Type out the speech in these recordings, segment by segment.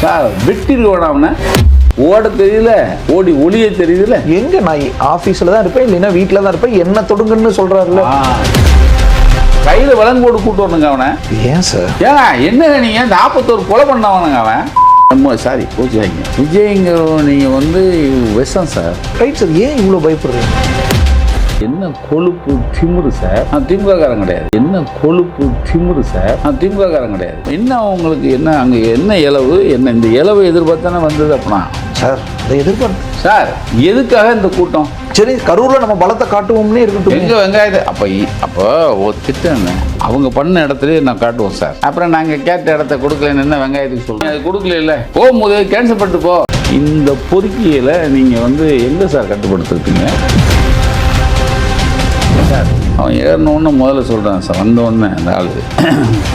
Sir வெட்டிருக்கோட அவனை. ஓட தெரியல ஓடி ஒளிய தெரியுதுல. எங்க நான் ஆபீஸ்ல தான் இருப்பேன் இல்லைன்னா வீட்டில் தான் இருப்பேன். என்ன தொடுங்கன்னு சொல்றாருல்ல. ஆ. கையில விலங்கோடு கூட்டு வரணுங்க அவனை. ஏன் சார் ஏங்க என்னங்க நீங்க? நாற்பத்தோரு கொலை பண்ணவனுங்க அவன். நம்ம சாரி பூஜைங்க விஜய்ங்கிறவன் நீங்க வந்து விஷம் சார் ரைட் சார் ஏன் இவ்வளோ பயப்படுறீங்க? என்ன கொழுப்பு திமிரு சார் நான் திமுக காரன் கிடையாது. என்ன கொழுப்பு திமிரு சார் நான் திமுக காரன் கிடையாது. என்ன உங்களுக்கு என்ன அங்க என்ன இளவு? என்ன இந்த இளவு எதிர்பார்த்தானே வந்தது அப்படின்னா சார் அதை எதிர்பார்த்து சார் எதுக்காக இந்த கூட்டம்? சரி கரூர்ல நம்ம பலத்தை காட்டுவோம்னே இருக்கட்டும். எங்க வெங்காயத்தை அப்போ அப்போ ஒரு திட்டம் அவங்க பண்ண இடத்துல நான் காட்டுவோம் சார் அப்புறம் நாங்க கேட்ட இடத்த கொடுக்கலன்னு என்ன வெங்காயத்துக்கு சொல்லுங்க அது கொடுக்கல இல்ல போகும்போது கேன்சல் பண்ணிட்டு போ. இந்த பொறுக்கியில நீங்க வந்து எங்க சார் கட்டுப்படுத்திருப்பீங்க சார் அவன் ஏறினோன்னு முதல்ல சொல்கிறான் சார் வந்த உடனே அந்த ஆளு.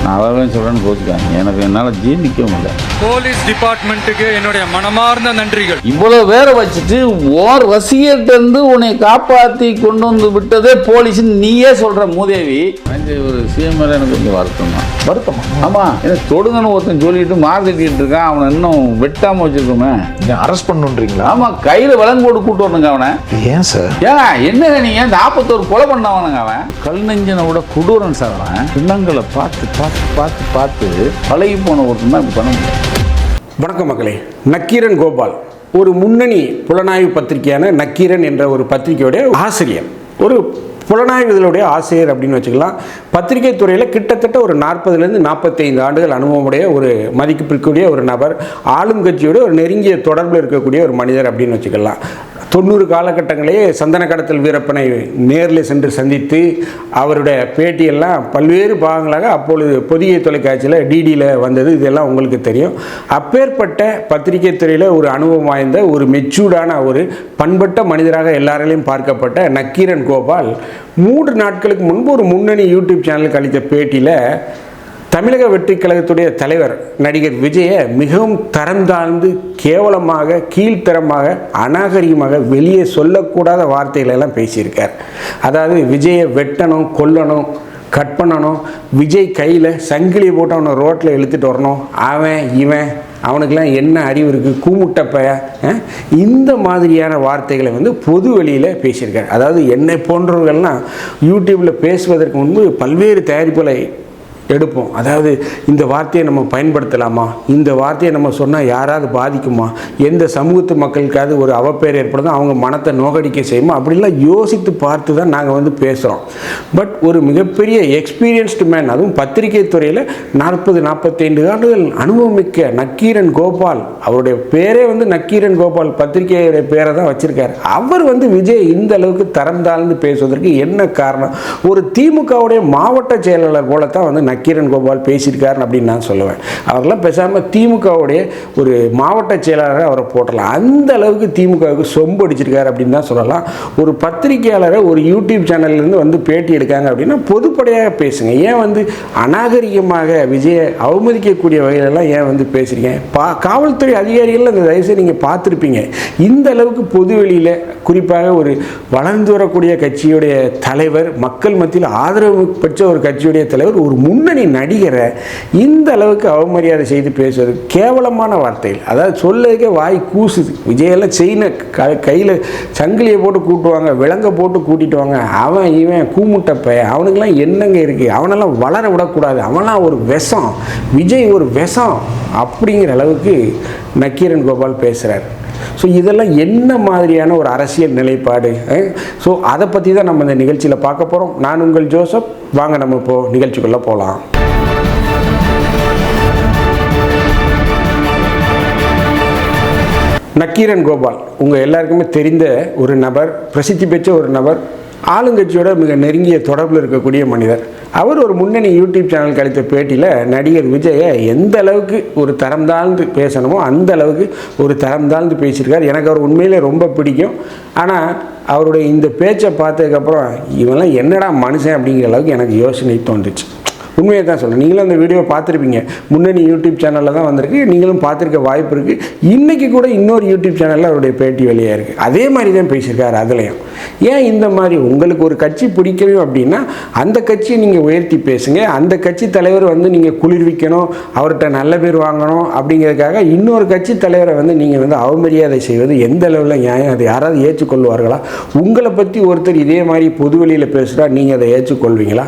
நான் அதான் சொல்கிறேன்னு கோச்சுக்காங்க எனக்கு என்னால் ஜீர்ணிக்க முடியல. போலீஸ் டிபார்ட்மெண்ட்டுக்கு என்னுடைய மனமார்ந்த நன்றிகள். இவ்வளோ வேற வச்சுட்டு ஓர் ரசிகர்கிட்ட இருந்து உன்னை காப்பாற்றி கொண்டு வந்து விட்டதே போலீஸ்னு நீயே சொல்கிற மூதேவி. எனக்கு ஒரு சிஎம் மேலே எனக்கு கொஞ்சம் வருத்தம்? தான் வருத்தமா? ஆமாம் எனக்கு தொடுங்கன்னு ஒருத்தன் சொல்லிட்டு மார்க்கெட்டிட்டு இருக்கான். அவனை இன்னும் வெட்டாமல் வச்சிருக்கோமே. அரெஸ்ட் பண்ணுன்றீங்களா? ஆமாம் கையில் விலங்கோடு கூட்டு வரணுங்க அவனை. ஏன் சார்? ஏங்க என்னங்க நீங்க? நாற்பத்தோரு கொலை பண்ணவனுங்க அவன். கல் நெஞ்சனை விட கொடூரன் சார் அவன். பின்னங்களை பார்த்து பார்த்து பார்த்து பார்த்து பழகி போன ஒருத்தன் தான் இப்படி பண்ண முடியும். வணக்கம் மக்களே. நக்கீரன் கோபால். ஒரு முன்னணி புலனாய்வு பத்திரிகையான நக்கீரன் என்ற ஒரு பத்திரிகையுடைய ஆசிரியர் ஒரு புலனாய்வுகளுடைய ஆசிரியர் அப்படின்னு வச்சுக்கலாம். பத்திரிகை துறையில் கிட்டத்தட்ட ஒரு நாற்பதுலேருந்து நாற்பத்தைந்து ஆண்டுகள் அனுபவமுடைய ஒரு மதிப்பிற்குரிய ஒரு நபர் ஆளும் கட்சியோட ஒரு நெருங்கிய தொடர்பில் இருக்கக்கூடிய ஒரு மனிதர் அப்படின்னு வச்சுக்கலாம். தொண்ணூறு காலகட்டங்களே சந்தன கடத்தல் வீரப்பனை நேரில் சென்று சந்தித்து அவருடைய பேட்டியெல்லாம் பல்வேறு பாகங்களாக அப்பொழுது பொதிகை தொலைக்காட்சியில் டிடியில் வந்தது. இதெல்லாம் உங்களுக்கு தெரியும். அப்பேற்பட்ட பத்திரிகை துறையில் ஒரு அனுபவம் வாய்ந்த ஒரு மெச்சூர்டான ஒரு பண்பட்ட மனிதராக எல்லாராலையும் பார்க்கப்பட்ட நக்கீரன் கோபால் மூன்று நாட்களுக்கு முன்பு ஒரு முன்னணி யூடியூப் சேனலுக்கு அளித்த பேட்டியில் தமிழக வெற்றி கழகத்துடைய தலைவர் நடிகர் விஜயை மிகவும் தரம் தாழ்ந்து கேவலமாக கீழ்த்தரமாக அநாகரிகமாக வெளியே சொல்லக்கூடாத வார்த்தைகளெல்லாம் பேசியிருக்கார். அதாவது விஜயை வெட்டணும் கொல்லணும் கட் பண்ணணும் விஜய் கையில் சங்கிலி போட்டு அவனை ரோட்டில் இழுத்துட்டு வரணும். அவன் இவன் அவனுக்கெல்லாம் என்ன அறிவு இருக்குது கூமுட்டப்பைய இந்த மாதிரியான வார்த்தைகளை வந்து பொது வெளியில் பேசியிருக்காரு. அதாவது என்னை போன்றவர்கள்லாம் யூடியூப்பில் பேசுவதற்கு முன்பு பல்வேறு தயாரிப்புகளை எடுப்போம். அதாவது இந்த வார்த்தையை நம்ம பயன்படுத்தலாமா? இந்த வார்த்தையை நம்ம சொன்னால் யாராவது பாதிக்குமா? எந்த சமூகத்து மக்களுக்காவது ஒரு அவப்பேர் ஏற்படுதோ அவங்க மனத்தை நோகடிக்க செய்யுமா? அப்படிலாம் யோசித்து பார்த்து தான் நாங்கள் வந்து பேசுகிறோம் பட் ஒரு மிகப்பெரிய எக்ஸ்பீரியன்ஸ்டு மேன் அதுவும் பத்திரிகை துறையில் நாற்பது நாற்பத்தைந்து ஆண்டுகள் அனுபவமிக்க நக்கீரன் கோபால் அவருடைய பேரே வந்து நக்கீரன் கோபால் பத்திரிகையுடைய பேரை தான் வச்சிருக்காரு. அவர் வந்து விஜய் இந்த அளவுக்கு தரம் தாழ்ந்து பேசுவதற்கு என்ன காரணம்? ஒரு திமுகவுடைய மாவட்ட செயலாளர் போல தான் வந்து நக்கீரன் கோபால் பேசியிருக்காரு அப்படின்னு நான் சொல்லுவேன். அவரெல்லாம் பேசாமல் திமுகவுடைய ஒரு மாவட்ட செயலாளரை அவரை போட்டலாம். அந்த அளவுக்கு திமுகவுக்கு சொம்பு அடிச்சிருக்காரு அப்படின்னு தான் சொல்லலாம். ஒரு பத்திரிகையாளரை ஒரு யூடியூப் சேனல்லேருந்து வந்து பேட்டி எடுக்காங்க அப்படின்னா பொதுப்படையாக பேசுங்க. ஏன் வந்து அநாகரிகமாக விஜயை அவமதிக்கக்கூடிய வகையிலெல்லாம் ஏன் வந்து பேசுகிறீங்க பா காவல்துறை அதிகாரிகள் அந்த தயவுசெய்து நீங்கள் பார்த்துருப்பீங்க. இந்த அளவுக்கு பொது வெளியில் குறிப்பாக ஒரு வளர்ந்து வரக்கூடிய கட்சியுடைய தலைவர் மக்கள் மத்தியில் ஆதரவு பெற்ற ஒரு கட்சியுடைய தலைவர் ஒரு முன் முன்னணி நடிகரை இந்த அளவுக்கு அவமரியாதை செய்து பேசுவது கேவலமான வார்த்தைகள். அதாவது சொல்லதுக்கே வாய் கூசுது. விஜயெல்லாம் செயினை க கையில் சங்கிலியை போட்டு கூட்டுவாங்க விலங்க போட்டு கூட்டிட்டு வாங்க. அவன் இவன் கூமுட்டப்ப அவனுக்கெல்லாம் என்னங்க இருக்குது அவனெல்லாம் வளர விடக்கூடாது. அவன்லாம் ஒரு விஷம். விஜய் ஒரு விஷம். அப்படிங்கிற அளவுக்கு நக்கீரன் கோபால் பேசுகிறார் ஸோ இதெல்லாம் என்ன மாதிரியான ஒரு அரசியல் நிலைப்பாடு eh? ஸோ அதை பற்றி தான் நம்ம இந்த நிகழ்ச்சியில் பார்க்க போகிறோம் நான் உங்கள் ஜோசப். வாங்க நம்ம இப்போது நிகழ்ச்சிக்குள்ளே போகலாம் நக்கீரன் கோபால் உங்கள் எல்லாருக்குமே தெரிந்த ஒரு நபர் பிரசித்தி பெற்ற ஒரு நபர் ஆளுங்கட்சியோட மிக நெருங்கிய தொடர்பில் இருக்கக்கூடிய மனிதர். அவர் ஒரு முன்னணி யூடியூப் சேனலுக்கு அளித்த பேட்டியில் நடிகர் விஜயை எந்த அளவுக்கு ஒரு தரம் தாழ்ந்து பேசணுமோ அந்த அளவுக்கு ஒரு தரம் தாழ்ந்து பேசியிருக்கார். எனக்கு அவர் உண்மையிலே ரொம்ப பிடிக்கும். ஆனால் அவருடைய இந்த பேச்சை பார்த்ததுக்கப்புறம் இவெல்லாம் என்னடா மனுஷன் அப்படிங்கிற அளவுக்கு எனக்கு யோசனை தோன்றுச்சு. உண்மையை தான் சொல்கிறேன் நீங்களும் அந்த வீடியோவை பார்த்துருப்பீங்க. முன்னணி யூடியூப் சேனலில் தான் வந்திருக்கு. நீங்களும் பார்த்துருக்க வாய்ப்பு இருக்குது இன்றைக்கி கூட இன்னொரு யூடியூப் சேனலில் அவருடைய பேட்டி வெளியாக இருக்குது அதே மாதிரி தான் பேசியிருக்காரு அதுலேயும். ஏன் இந்த மாதிரி உங்களுக்கு ஒரு கட்சி பிடிக்கணும் அப்படின்னா அந்த கட்சியை நீங்கள் உயர்த்தி பேசுங்க. அந்த கட்சி தலைவர் வந்து நீங்கள் குளிர்விக்கணும் அவர்கிட்ட நல்ல பேர் வாங்கணும் அப்படிங்கிறதுக்காக இன்னொரு கட்சி தலைவரை வந்து நீங்கள் வந்து அவமரியாதை செய்வது எந்த அளவில் நியாயம்? அதை யாராவது ஏற்றுக்கொள்வார்களா? உங்களை பற்றி ஒருத்தர் இதே மாதிரி பொதுவெளியில் பேசுகிறா நீங்கள் அதை ஏற்றுக்கொள்வீங்களா?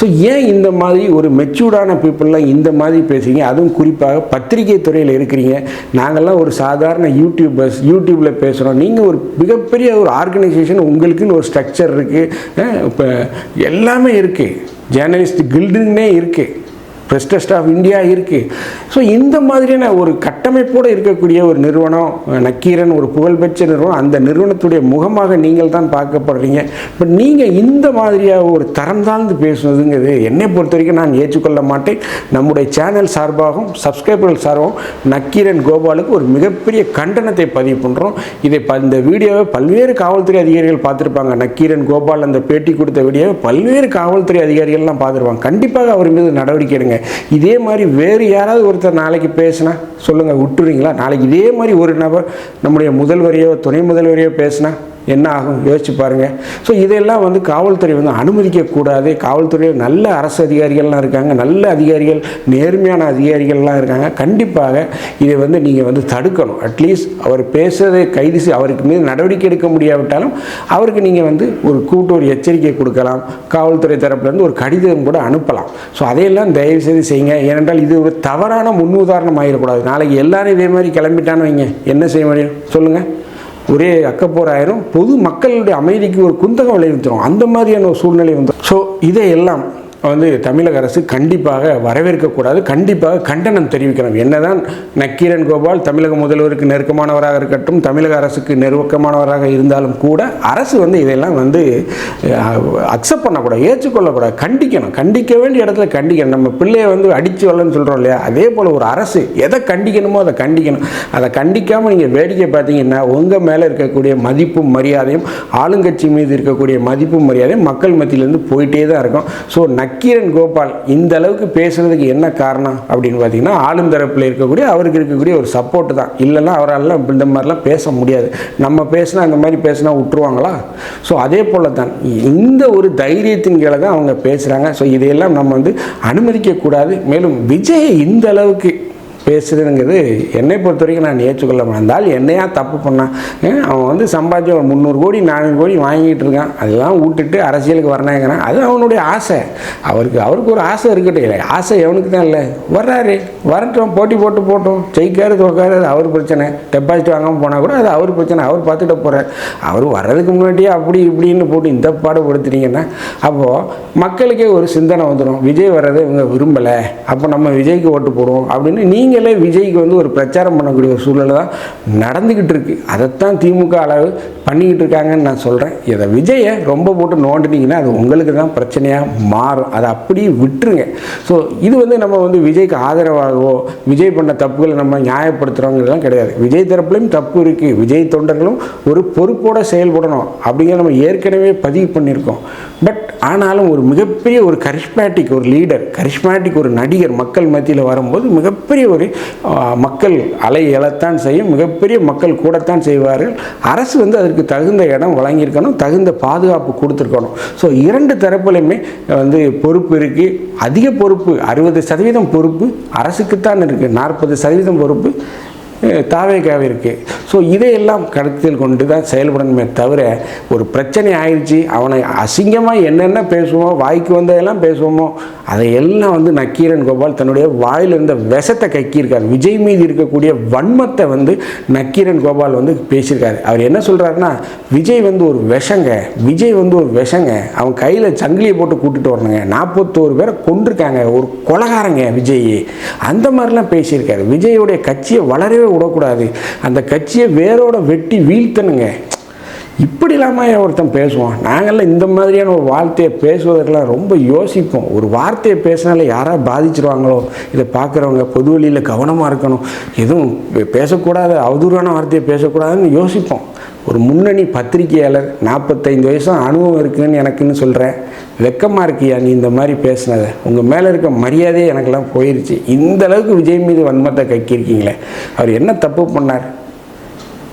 ஸோ ஏன் இந்த மாதிரி ஒரு மெச்சூர்டான பீப்புளெலாம் இந்த மாதிரி பேசுகிறீங்க அதுவும் குறிப்பாக பத்திரிகை துறையில் இருக்கிறீங்க. நாங்கள்லாம் ஒரு சாதாரண யூடியூபர்ஸ் யூடியூப்பில் பேசுகிறோம் நீங்கள் ஒரு மிகப்பெரிய ஒரு ஆர்கனைசேஷன் உங்களுக்குன்னு ஒரு ஸ்ட்ரக்சர் இருக்குது இப்போ எல்லாமே இருக்குது ஜேர்னலிஸ்ட் கில்டுன்னே இருக்குது ப்ரெஸ்டஸ்ட் ஆஃப் இந்தியா இருக்குது ஸோ இந்த மாதிரியான ஒரு கட்டமைப்போடு இருக்கக்கூடிய ஒரு நிறுவனம் நக்கீரன் ஒரு புகழ்பெற்ற நிறுவனம் அந்த நிறுவனத்துடைய முகமாக நீங்கள் தான் பார்க்கப்படுறீங்க. பட் நீங்கள் இந்த மாதிரியாக ஒரு தரம் தாழ்ந்து பேசுனதுங்கிறது என்னை பொறுத்த வரைக்கும் நான் ஏற்றுக்கொள்ள மாட்டேன். நம்முடைய சேனல் சார்பாகவும் சப்ஸ்கிரைபர்கள் சார்பாகவும் நக்கீரன் கோபாலுக்கு ஒரு மிகப்பெரிய கண்டனத்தை பதிவு பண்ணுறோம் இதை இந்த வீடியோவை பல்வேறு காவல்துறை அதிகாரிகள் பார்த்துருப்பாங்க. நக்கீரன் கோபால் அந்த பேட்டி கொடுத்த வீடியோவை பல்வேறு காவல்துறை அதிகாரிகள்லாம் பார்த்துருப்பாங்க. கண்டிப்பாக அவர் மீது நடவடிக்கை எடுங்க. இதே மாதிரி வேறு யாராவது ஒருத்தர் நாளைக்கு பேசுனா சொல்லுங்கள் விட்டுறீங்களா? நாளைக்கு இதே மாதிரி ஒரு நபர் நம்முடைய முதல்வரையோ துணை முதல்வரையோ பேசினா என்ன ஆகும் யோசிச்சு பாருங்க. ஸோ இதெல்லாம் வந்து காவல்துறை வந்து அனுமதிக்கக்கூடாது காவல்துறையில் நல்ல அரசு அதிகாரிகள்லாம் இருக்காங்க. நல்ல அதிகாரிகள் நேர்மையான அதிகாரிகள்லாம் இருக்காங்க. கண்டிப்பாக இதை வந்து நீங்கள் வந்து தடுக்கணும். அட்லீஸ்ட் அவர் பேசுறதை கைது அவருக்கு மீது நடவடிக்கை எடுக்க முடியாவிட்டாலும் அவருக்கு நீங்கள் வந்து ஒரு கூட்டு ஒரு எச்சரிக்கை கொடுக்கலாம். காவல்துறை தரப்புலேருந்து ஒரு கடிதம் கூட அனுப்பலாம். ஸோ அதையெல்லாம் தயவு செய்து செய்யுங்க. ஏனென்றால் இது ஒரு தவறான முன்னுதாரணம் ஆகிடக்கூடாது நாளைக்கு எல்லாரும் இதே மாதிரி கிளம்பிட்டான்னு வைங்க. என்ன செய்ய முடியும்? சொல்லுங்கள் ஒரே அக்கப்போராயிரும் பொது மக்களுடைய அமைதிக்கு ஒரு குந்தகம் விளைவிச்சிரும் அந்த மாதிரியான ஒரு சூழ்நிலை வந்து ஸோ இதையெல்லாம் வந்து தமிழக அரசு கண்டிப்பாக வரவேற்கக்கூடாது. கண்டிப்பாக கண்டனம் தெரிவிக்கணும். என்னதான் நக்கீரன் கோபால் தமிழக முதல்வருக்கு நெருக்கமானவராக இருக்கட்டும் தமிழக அரசுக்கு நெருக்கமானவராக இருந்தாலும் கூட அரசு வந்து இதெல்லாம் வந்து அக்செப்ட் பண்ணக்கூடாது ஏற்றுக்கொள்ளக்கூடாது. கண்டிக்கணும். கண்டிக்க வேண்டிய இடத்துல கண்டிக்கணும். நம்ம பிள்ளையை வந்து அடித்து வரலன்னு சொல்கிறோம் இல்லையா? அதே போல் ஒரு அரசு எதை கண்டிக்கணுமோ அதை கண்டிக்கணும். அதை கண்டிக்காமல் நீங்கள் வேடிக்கை பார்த்தீங்கன்னா உங்கள் மேலே இருக்கக்கூடிய மதிப்பும் மரியாதையும் ஆளுங்கட்சி மீது இருக்கக்கூடிய மதிப்பும் மரியாதையும் மக்கள் மத்தியிலேருந்து போயிட்டே தான் இருக்கும். ஸோ நக்கீரன் கோபால் இந்த அளவுக்கு பேசுறதுக்கு என்ன காரணம் அப்படின்னு பார்த்தீங்கன்னா ஆளும் தரப்பில் இருக்கக்கூடிய அவருக்கு இருக்கக்கூடிய ஒரு சப்போர்ட் தான். இல்லைன்னா அவரால் இந்த மாதிரிலாம் பேச முடியாது. நம்ம பேசினா அந்த மாதிரி பேசினா விட்டுருவாங்களா? ஸோ அதே போல் தான் இந்த ஒரு தைரியத்தின் கீழே தான் அவங்க பேசுகிறாங்க ஸோ இதையெல்லாம் நம்ம வந்து அனுமதிக்கக்கூடாது. மேலும் விஜய் இந்த அளவுக்கு பேசுதுங்கிறது என்னை பொறுத்த வரைக்கும் நான் ஏற்றுக்கொள்ள முடிந்தால் என்னையா தப்பு பண்ணான் அவன் வந்து சம்பாதிச்சு ஒரு முந்நூறு கோடி நானூறு கோடி வாங்கிட்டு இருக்கான். அதெல்லாம் விட்டுட்டு அரசியலுக்கு வரணுங்கிறான் அது அவனுடைய ஆசை. அவருக்கு அவருக்கு ஒரு ஆசை இருக்கட்டும். இல்லை ஆசை எவனுக்கு தான் இல்லை. வர்றாரு. வரட்டும் போட்டி போட்டு போட்டோம். ஜெயிக்காரு தோக்காரு அது அவர் பிரச்சனை. டெபாசிட் வாங்காமல் போனால் கூட அது அவர் பிரச்சனை. அவர் பார்த்துட்டு போகிறார் அவர் வர்றதுக்கு முன்னாடியே அப்படி இப்படின்னு போட்டு இந்த பாடுபடுத்துறீங்கன்னா அப்போது மக்களுக்கே ஒரு சிந்தனை வந்துடும். விஜய் வர்றதை இவங்க விரும்பலை. அப்போ நம்ம விஜய்க்கு ஓட்டு போடுவோம் அப்படின்னு நீங்கள் விஜய்க்கு வந்து ஒரு பிரச்சாரம் பண்ணக்கூடிய ஒரு சூழ்நிலை தான் நடந்துக்கிட்டு இருக்கு. அதைத்தான் திமுக அளவு பண்ணிக்கிட்டு இருக்காங்கன்னு நான் சொல்கிறேன் இதை விஜயை ரொம்ப போட்டு நோண்டினீங்கன்னா அது உங்களுக்கு தான் பிரச்சனையாக மாறும். அதை அப்படியே விட்டுருங்க. ஸோ இது வந்து நம்ம வந்து விஜய்க்கு ஆதரவாகவோ விஜய் பண்ண தப்புகளை நம்ம நியாயப்படுத்துகிறோங்கிறதுலாம் கிடையாது. விஜய் தரப்புலையும் தப்பு இருக்குது விஜய் தொண்டர்களும் ஒரு பொறுப்போடு செயல்படணும் அப்படிங்கிற நம்ம ஏற்கனவே பதிவு பண்ணியிருக்கோம். பட் ஆனாலும் ஒரு மிகப்பெரிய ஒரு கரிஷ்மேட்டிக் ஒரு லீடர் கரிஷ்மேட்டிக் ஒரு நடிகர் மக்கள் மத்தியில் வரும்போது மிகப்பெரிய ஒரு ஆ, மக்கள் அலை எழத்தான் செய்யும் மிகப்பெரிய மக்கள் கூடத்தான் செய்வார்கள். அரசு வந்து அதற்கு தகுந்த இடம் வழங்கியிருக்கணும் தகுந்த பாதுகாப்பு கொடுத்துருக்கணும். ஸோ இரண்டு தரப்புலையுமே வந்து பொறுப்பு இருக்குது அதிக பொறுப்பு அறுபது சதவீதம் பொறுப்பு அரசுக்குத்தான் இருக்குது நாற்பது சதவீதம் பொறுப்பு தாவேக்காவே இருக்குது ஸோ இதையெல்லாம் கருத்தில் கொண்டு தான் செயல்படணுமே தவிர ஒரு பிரச்சனை ஆயிடுச்சு அவனை அசிங்கமாக என்னென்ன பேசுவோமோ வாய்க்கு வந்ததெல்லாம் பேசுவோமோ அதையெல்லாம் வந்து நக்கீரன் கோபால் தன்னுடைய வாயில் இருந்த விஷத்தை கக்கியிருக்கார். விஜய் மீது இருக்கக்கூடிய வன்மத்தை வந்து நக்கீரன் கோபால் வந்து பேசியிருக்காரு. அவர் என்ன சொல்கிறாருன்னா விஜய் வந்து ஒரு விஷங்க விஜய் வந்து ஒரு விஷங்க. அவன் கையில் சங்கிலியை போட்டு கூட்டிகிட்டு வரணுங்க. நாற்பத்தோரு பேரை கொண்டிருக்காங்க ஒரு கொலகாரங்க விஜய் அந்த மாதிரிலாம் பேசியிருக்காரு. விஜயோடைய கட்சியை வளரவே விடக்கூடாது. அந்த கட்சியை வேரோட வெட்டி வீழ்த்தணுங்க. இப்படி இல்லாமல் ஒருத்தன் பேசுவான். நாங்கள்லாம் இந்த மாதிரியான ஒரு வார்த்தையை பேசுவதற்கெல்லாம் ரொம்ப யோசிப்போம். ஒரு வார்த்தையை பேசினாலே யாராவது பாதிச்சிருவாங்களோ? இதை பார்க்குறவங்க பொது வழியில் கவனமாக இருக்கணும். எதுவும் பேசக்கூடாது அவதூறான வார்த்தையை பேசக்கூடாதுன்னு யோசிப்போம். ஒரு முன்னணி பத்திரிகையாளர் நாற்பத்தைந்து வயசும் அனுபவம் இருக்குன்னு எனக்குன்னு சொல்கிறேன் வெக்கமாக இருக்கியா நீ இந்த மாதிரி பேசினத? உங்கள் மேலே இருக்க மரியாதையே எனக்கெல்லாம் போயிருச்சு. இந்த அளவுக்கு விஜய் மீது வன்மத்தை கக்கியிருக்கீங்களே. அவர் என்ன தப்பு பண்ணார்?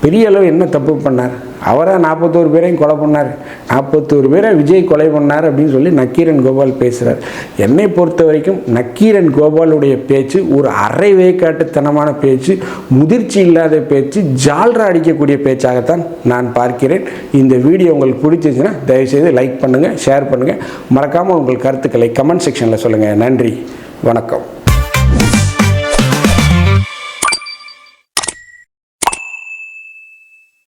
பெரிய அளவு என்ன தப்பு பண்ணார்? அவராக நாற்பத்தோரு பேரையும் கொலை பண்ணார். நாற்பத்தோரு பேரை விஜய் கொலை பண்ணார் அப்படின்னு சொல்லி நக்கீரன் கோபால் பேசுகிறார் என்னை பொறுத்த வரைக்கும் நக்கீரன் கோபாலுடைய பேச்சு ஒரு அரை வேக்காட்டுத்தனமான பேச்சு முதிர்ச்சி இல்லாத பேச்சு ஜால்ரா அடிக்கக்கூடிய பேச்சாகத்தான் நான் பார்க்கிறேன். இந்த வீடியோ உங்களுக்கு பிடிச்சிச்சுன்னா தயவுசெய்து லைக் பண்ணுங்கள் ஷேர் பண்ணுங்கள் மறக்காமல் உங்கள் கருத்துக்களை கமெண்ட் செக்ஷனில் சொல்லுங்கள் நன்றி. வணக்கம்.